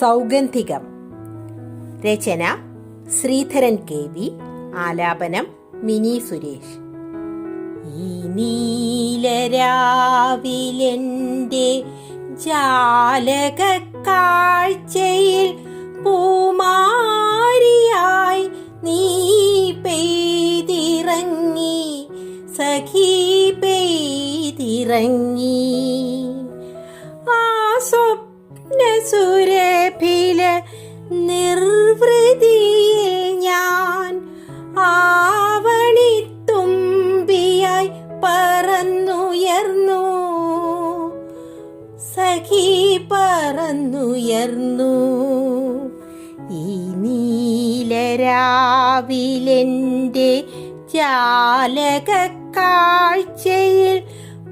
സൗഗന്ധികം. രചന Sreedharan K V ആലാപനം മിനി സുരേഷ്. ഈ ജാലക കാഴ്ചയിൽ പൂമാരിയായി നീ പെയ്തിറങ്ങി സഖി പെയ്തിറങ്ങി. ആ സ്വപ്നസുരഭില നിർവൃതിയിൽ ഞാൻ ആവണിത്തുമ്പിയായി പറന്നുയർന്നു. സഖി പറന്നുയർന്നു. ഈ നീലരാവിലെന്റെ ചാലക കാഴ്ചയിൽ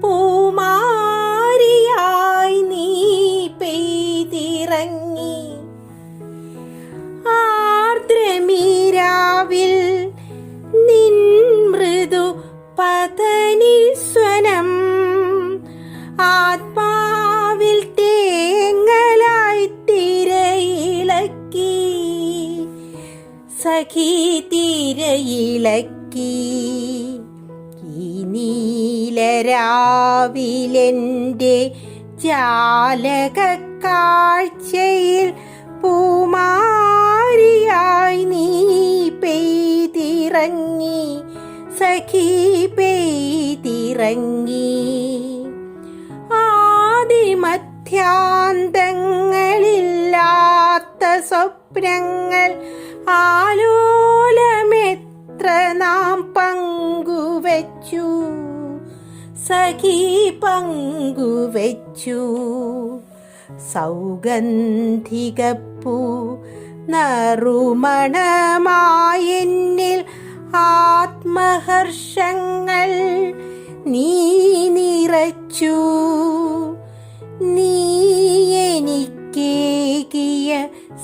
പൂമാരിയായി നീ പെയ്തിറങ്ങി. ആർദ്രമീരാവിൽ നിൻ മൃദു പതനിസ്വനം ആത്മാവിൽ തേങ്ങലായി തിരയിളക്കി. സഖി തിരയിളക്കി. ഈ നീലരാവിലെന്റെ ജാലക പൂമാരിയായി നീ പെയ്തിറങ്ങി സഖി പെയ്തിറങ്ങി. ആദിമധ്യാന്തങ്ങളില്ലാത്ത സ്വപ്നങ്ങൾ ആലോലമെത്ര നാം പങ്കുവച്ചു. സഖി പങ്കുവച്ചു സൗഗന്ധികപ്പൂ നറുമണമായെന്നിൽ ആത്മഹർഷങ്ങൾ നീ നിറച്ചു. നീ എനിക്കേകിയ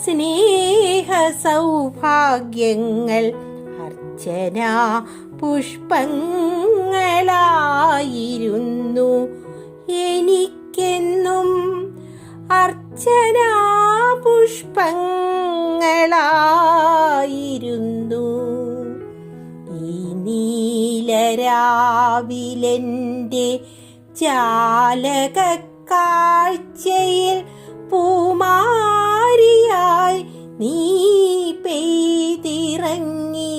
സ്നേഹ സൗഭാഗ്യങ്ങൾ അർച്ചന പുഷ്പങ്ങളായിരുന്നു. എനിക്കെന്നും അർച്ചന പുഷ്പങ്ങളായിരുന്നു ഈ നീലരാവിലെന്റെ ചാലക കാഴ്ചയിൽ പൂമാരിയായി നീ പെയ്തിറങ്ങി.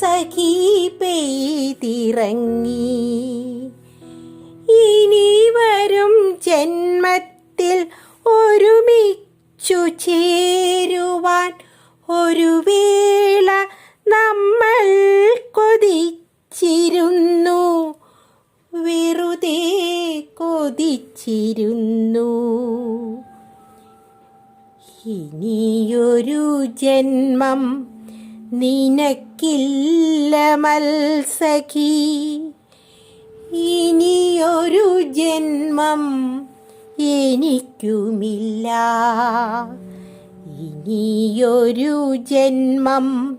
സഖി പെയ്തിറങ്ങി. ഇനി വരും ജന്മത്തിൽ ഒരുമിച്ചു ചേരുവാൻ ഒരു വേള നമ്മൾ കൊതിച്ചിരുന്നു. വെറുതെ കൊതിച്ചിരുന്നു. ഇനിയൊരു ജന്മം നിനക്കില്ല മത്സഖി. ഇനിയൊരു ജന്മം എനിക്കുമില്ല. ഇനിയൊരു ജന്മം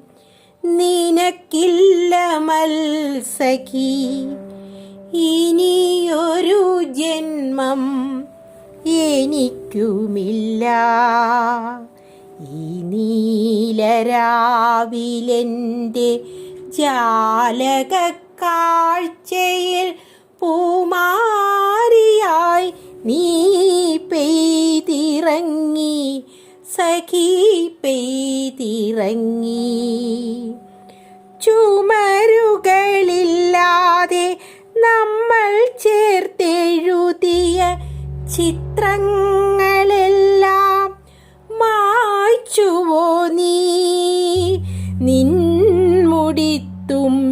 നിനക്കില്ല മത്സഖി. ഇനിയൊരു ജന്മം എനിക്കുമില്ല. നീലരാവിലെന്റെ ജാലക കാഴ്ചയിൽ പൂമാരിയായി നീ പെയ്തിറങ്ങി സഖി പെയ്തിറങ്ങി. ചുമരുകളില്ലാതെ നമ്മൾ ചേർത്തെഴുതിയ ചിത്രങ്ങളെല്ലാം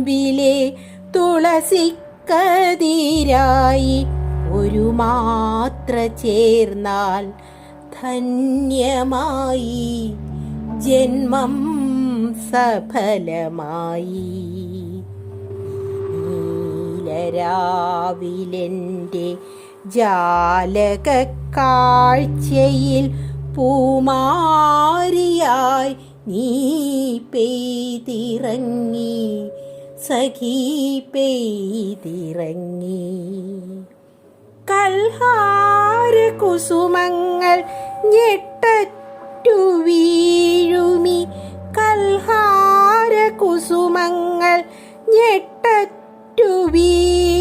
നിൻമുടിത്തുമ്പിലെ തുളസിക്കതിരായി ഒരു മാത്ര ചേർന്നാൽ ധന്യമായി. ജന്മം സഫലമായി. നീലരാവിലെന്റെ ജാലക കാഴ്ചയിൽ പൂമാരിയായി നീ പെയ്തിറങ്ങി. സഖി പെയ്തിറങ്ങി. കൽഹാര കുസുമങ്ങൾ ഞെട്ടു വീഴുമി. കൽഹാര കുസുമങ്ങൾ ഞെട്ടറ്റു വീഴുമി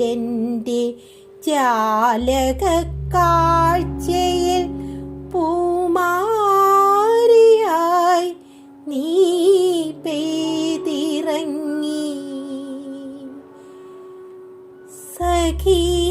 എന്റെ ജാലക കാഴ്ചയിൽ പൂമാരിയായി നീ പെയ്തിറങ്ങി. സഖീ